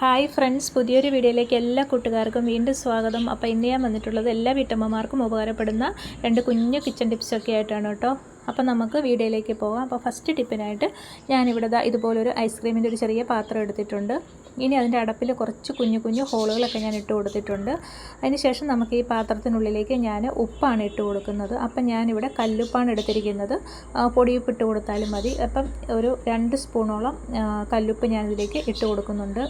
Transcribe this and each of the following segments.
Hi friends പുതിയൊരു വീഡിയോയിലേക്ക് എല്ലാ കൂട്ടുകാർക്കും വീണ്ടും സ്വാഗതം. അപ്പോൾ ഇന്ന് ഞാൻ വന്നിട്ടുള്ളത് എല്ലാ വീട്ടമ്മമാർക്കും ഉപകാരപ്പെടുന്ന രണ്ട് കുഞ്ഞു കിച്ചൺ ടിപ്സൊക്കെ ആയിട്ടാണ് കേട്ടോ. അപ്പോൾ നമുക്ക് വീഡിയോയിലേക്ക് പോകാം. അപ്പോൾ ഫസ്റ്റ് ടിപ്പിനായിട്ട് ഞാനിവിടെ ഇതുപോലൊരു ഐസ്ക്രീമിന്റെ ഒരു ചെറിയ പാത്രം എടുത്തിട്ടുണ്ട്. ഇനി അതിന്റെ അടപ്പിൽ കുറച്ച് കുഞ്ഞു കുഞ്ഞു ഹോളുകളൊക്കെ ഞാൻ ഇട്ട് കൊടുത്തിട്ടുണ്ട്. അതിന് ശേഷം നമുക്ക് ഈ പാത്രത്തിനുള്ളിലേക്ക് ഞാൻ ഉപ്പാണ് ഇട്ട് കൊടുക്കുന്നത്. അപ്പം ഞാനിവിടെ കല്ലുപ്പാണ് എടുത്തിരിക്കുന്നത്. പൊടിയുപ്പ് ഇട്ട് കൊടുത്താലും മതി. അപ്പം ഒരു രണ്ട് സ്പൂണോളം കല്ലുപ്പ് ഞാനിതിലേക്ക് ഇട്ട് കൊടുക്കുന്നുണ്ട്.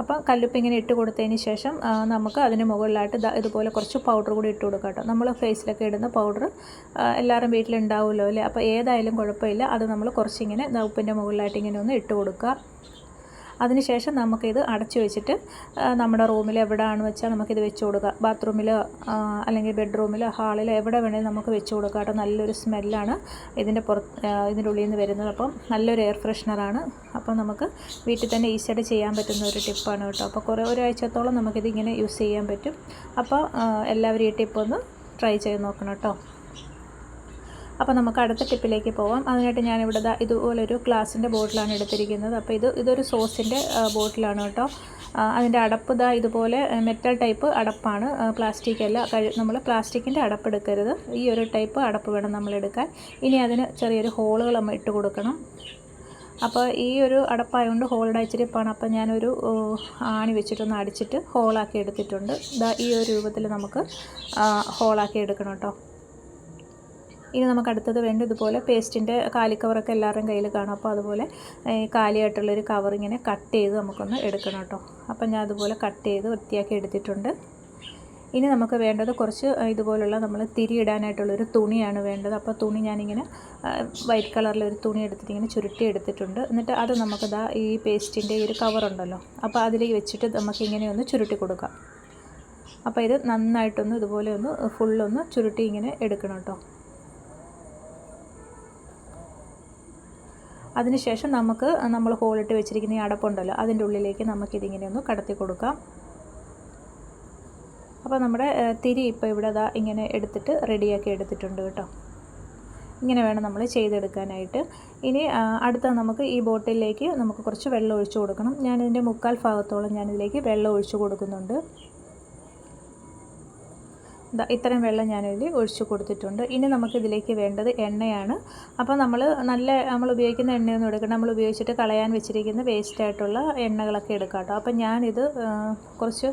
അപ്പോൾ കല്ലുപ്പ് ഇങ്ങനെ ഇട്ട് കൊടുത്തതിന് ശേഷം നമുക്ക് അതിന് മുകളിലായിട്ട് ഇതുപോലെ കുറച്ച് പൗഡർ കൂടി ഇട്ട് കൊടുക്കാം കേട്ടോ. നമ്മൾ ഫേസിലൊക്കെ ഇടുന്ന പൗഡർ എല്ലാവരും വീട്ടിലുണ്ടാവുമല്ലോ അല്ലേ? അപ്പോൾ ഏതായാലും കുഴപ്പമില്ല. അത് നമ്മൾ കുറച്ചിങ്ങനെ ഉപ്പിന്റെ മുകളിലായിട്ട് ഇങ്ങനെ ഒന്ന് ഇട്ട് കൊടുക്കുക. അതിനുശേഷം നമുക്കിത് അടച്ചു വെച്ചിട്ട് നമ്മുടെ റൂമിൽ എവിടെയാണെന്ന് വെച്ചാൽ നമുക്കിത് വെച്ച് കൊടുക്കാം ബാത്റൂമിലോ അല്ലെങ്കിൽ ബെഡ്റൂമിലോ ഹാളിലോ എവിടെ വേണേലും നമുക്ക് വെച്ച് കൊടുക്കാം കേട്ടോ. നല്ലൊരു സ്മെല്ലാണ് ഇതിന്റെ പുറത്ത് ഇതിന്റെ ഉള്ളിൽ നിന്ന് വരുന്നത്. അപ്പം നല്ലൊരു എയർ ഫ്രഷ്നറാണ്. അപ്പം നമുക്ക് വീട്ടിൽ തന്നെ ഈസിയായിട്ട് ചെയ്യാൻ പറ്റുന്ന ഒരു ടിപ്പാണ് കേട്ടോ. അപ്പോൾ കുറേ ഒരാഴ്ചത്തോളം നമുക്കിത് ഇങ്ങനെ യൂസ് ചെയ്യാൻ പറ്റും. അപ്പോൾ എല്ലാവരും ഈ ടിപ്പൊന്ന് ട്രൈ ചെയ്ത് നോക്കണം കേട്ടോ. അപ്പോൾ നമുക്ക് അടുത്ത ടിപ്പിലേക്ക് പോവാം. അതിനായിട്ട് ഞാനിവിടെ ഇതുപോലെ ഇതുപോലൊരു ഗ്ലാസിന്റെ ബോട്ടിലാണ് എടുത്തിരിക്കുന്നത്. അപ്പോൾ ഇത് ഇതൊരു സോസിന്റെ ബോട്ടിലാണ് കേട്ടോ. അതിന്റെ അടപ്പ് ഇതാ ഇതുപോലെ മെറ്റൽ ടൈപ്പ് അടപ്പാണ്. പ്ലാസ്റ്റിക് അല്ല നമ്മൾ പ്ലാസ്റ്റിക്കിന്റെ അടപ്പ് എടുക്കരുത്. ഈ ഒരു ടൈപ്പ് അടപ്പ് വേണം നമ്മൾ എടുക്കാൻ ഇനി അതിന് ചെറിയൊരു ഹോളുകൾ നമ്മൾ ഇട്ട് കൊടുക്കണം. അപ്പോൾ ഈ ഒരു അടപ്പായതുകൊണ്ട് ഹോളുടെ അച്ചിരിപ്പാണ് അപ്പോൾ ഞാനൊരു ആണി വെച്ചിട്ടൊന്ന് അടിച്ചിട്ട് ഹോളാക്കി എടുത്തിട്ടുണ്ട്. ദാ ഈ ഒരു രൂപത്തിൽ നമുക്ക് ഹോളാക്കി എടുക്കണം കേട്ടോ. ഇനി നമുക്ക് അടുത്തത് വേണ്ട ഇതുപോലെ പേസ്റ്റിന്റെ കാലിക്കവറൊക്കെ എല്ലാവരുടെയും കയ്യിൽ കാണും. അപ്പോൾ അതുപോലെ കാലിയായിട്ടുള്ളൊരു കവർ ഇങ്ങനെ കട്ട് ചെയ്ത് നമുക്കൊന്ന് എടുക്കണം കേട്ടോ. അപ്പം ഞാൻ അതുപോലെ കട്ട് ചെയ്ത് വൃത്തിയാക്കി എടുത്തിട്ടുണ്ട്. ഇനി നമുക്ക് വേണ്ടത് കുറച്ച് ഇതുപോലുള്ള നമ്മൾ തിരി ഇടാനായിട്ടുള്ളൊരു തുണിയാണ് വേണ്ടത്. അപ്പോൾ തുണി ഞാനിങ്ങനെ വൈറ്റ് കളറിലൊരു തുണി എടുത്തിട്ട് ഇങ്ങനെ ചുരുട്ടി എടുത്തിട്ടുണ്ട്. എന്നിട്ട് അത് നമുക്ക് ദാ ഈ പേസ്റ്റിന്റെ ഈ ഒരു കവറുണ്ടല്ലോ അപ്പോൾ അതിലേക്ക് വെച്ചിട്ട് നമുക്ക് ഇങ്ങനെ ഒന്ന് ചുരുട്ടി കൊടുക്കാം. അപ്പോൾ ഇത് നന്നായിട്ടൊന്ന് ഇതുപോലെ ഒന്ന് ഫുള്ളൊന്ന് ചുരുട്ടി ഇങ്ങനെ എടുക്കണം കേട്ടോ. അതിനുശേഷം നമുക്ക് നമ്മൾ ഹോളിട്ട് വെച്ചിരിക്കുന്ന ഈ അടപ്പുണ്ടല്ലോ അതിന്റെ ഉള്ളിലേക്ക് നമുക്കിതിങ്ങനെ ഒന്ന് കടത്തി കൊടുക്കാം. അപ്പോൾ നമ്മുടെ തിരി ഇപ്പോൾ ഇവിടെ അതാ ഇങ്ങനെ എടുത്തിട്ട് റെഡിയാക്കി എടുത്തിട്ടുണ്ട് കേട്ടോ. ഇങ്ങനെ വേണം നമ്മൾ ചെയ്തെടുക്കാനായിട്ട്. ഇനി അടുത്ത നമുക്ക് ഈ ബോട്ടിലേക്ക് നമുക്ക് കുറച്ച് വെള്ളം ഒഴിച്ചു കൊടുക്കണം. ഞാനിതിന്റെ മുക്കാൽ ഭാഗത്തോളം ഞാനിതിലേക്ക് വെള്ളം ഒഴിച്ചു കൊടുക്കുന്നുണ്ട്. ഇത്രയും വെള്ളം ഞാനിതിൽ ഒഴിച്ചു കൊടുത്തിട്ടുണ്ട്. ഇനി നമുക്കിതിലേക്ക് വേണ്ടത് എണ്ണയാണ്. അപ്പോൾ നമ്മൾ നല്ല നമ്മൾ ഉപയോഗിക്കുന്ന എണ്ണയൊന്നും എടുക്കണം നമ്മൾ ഉപയോഗിച്ചിട്ട് കളയാൻ വെച്ചിരിക്കുന്ന വേസ്റ്റായിട്ടുള്ള എണ്ണകളൊക്കെ എടുക്കാം കേട്ടോ. അപ്പോൾ ഞാനിത് കുറച്ച്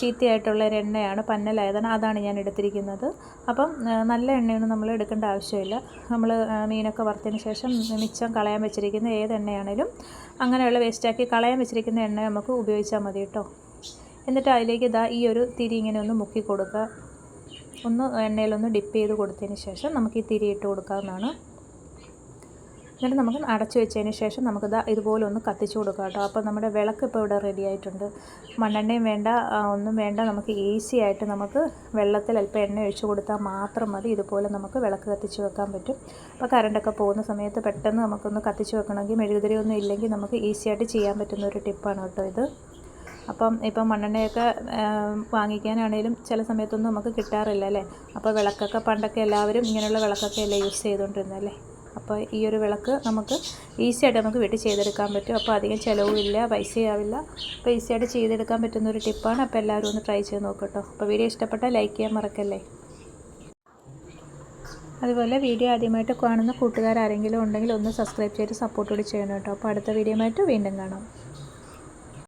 ചീത്തയായിട്ടുള്ള ഒരു എണ്ണയാണ് പന്നലായതാണ്. അതാണ് ഞാൻ എടുത്തിരിക്കുന്നത്. അപ്പം നല്ല എണ്ണയൊന്നും നമ്മൾ എടുക്കേണ്ട ആവശ്യമില്ല. നമ്മൾ മീനൊക്കെ വറുത്തതിന് ശേഷം മിച്ചം കളയാൻ വെച്ചിരിക്കുന്ന ഏത് എണ്ണയാണേലും അങ്ങനെയുള്ള വേസ്റ്റാക്കി കളയാൻ വെച്ചിരിക്കുന്ന എണ്ണ നമുക്ക് ഉപയോഗിച്ചാൽ മതി കേട്ടോ. എന്നിട്ട് അതിലേക്ക് ഇതാ ഈ ഒരു തിരി ഇങ്ങനെ ഒന്ന് മുക്കി കൊടുക്കുക. ഒന്ന് എണ്ണയിലൊന്ന് ഡിപ്പ് ചെയ്ത് കൊടുത്തതിന് ശേഷം നമുക്ക് ഈ തിരി ഇട്ട് കൊടുക്കാവുന്നതാണ്. എന്നിട്ട് നമുക്ക് അടച്ചു വെച്ചതിന് ശേഷം നമുക്ക് ഇതാ ഇതുപോലെ ഒന്ന് കത്തിച്ചു കൊടുക്കാം കേട്ടോ. അപ്പോൾ നമ്മുടെ വിളക്ക് ഇപ്പോൾ ഇവിടെ റെഡി ആയിട്ടുണ്ട്. മണ്ണെണ്ണയും വേണ്ട ഒന്നും വേണ്ട. നമുക്ക് ഈസി ആയിട്ട് നമുക്ക് വെള്ളത്തിൽ അല്പം എണ്ണ ഒഴിച്ചു കൊടുത്താൽ മാത്രം മതി. ഇതുപോലെ നമുക്ക് വിളക്ക് കത്തിച്ച് വെക്കാൻ പറ്റും. അപ്പോൾ കറണ്ടൊക്കെ പോകുന്ന സമയത്ത് പെട്ടെന്ന് നമുക്കൊന്ന് കത്തിച്ച് വെക്കണമെങ്കിൽ മെഴുകുതിരി ഒന്നും ഇല്ലെങ്കിൽ നമുക്ക് ഈസി ആയിട്ട് ചെയ്യാൻ പറ്റുന്ന ഒരു ടിപ്പാണ് കേട്ടോ ഇത്. അപ്പം ഇപ്പം മണ്ണെണ്ണയൊക്കെ വാങ്ങിക്കാനാണേലും ചില സമയത്തൊന്നും നമുക്ക് കിട്ടാറില്ല അല്ലേ? അപ്പോൾ വിളക്കൊക്കെ പണ്ടൊക്കെ എല്ലാവരും ഇങ്ങനെയുള്ള വിളക്കൊക്കെ അല്ലേ യൂസ് ചെയ്തുകൊണ്ടിരുന്നല്ലേ അപ്പോൾ ഈ ഒരു വിളക്ക് നമുക്ക് ഈസി ആയിട്ട് നമുക്ക് വീട്ടിൽ ചെയ്തെടുക്കാൻ പറ്റും. അപ്പോൾ അധികം ചിലവുമില്ല പൈസയാവില്ല. അപ്പോൾ ഈസി ആയിട്ട് ചെയ്തെടുക്കാൻ പറ്റുന്ന ഒരു ടിപ്പാണ്. അപ്പോൾ എല്ലാവരും ഒന്ന് ട്രൈ ചെയ്ത് നോക്കട്ടോ അപ്പോൾ വീഡിയോ ഇഷ്ടപ്പെട്ടാൽ ലൈക്ക് ചെയ്യാൻ മറക്കല്ലേ? അതുപോലെ വീഡിയോ ആദ്യമായിട്ട് കാണുന്ന കൂട്ടുകാർ ആരെങ്കിലും ഉണ്ടെങ്കിൽ ഒന്ന് സബ്സ്ക്രൈബ് ചെയ്ത് സപ്പോർട്ട് കൂടി ചെയ്യണം കേട്ടോ. അപ്പോൾ അടുത്ത വീഡിയോ ആയിട്ട് വീണ്ടും കാണാം.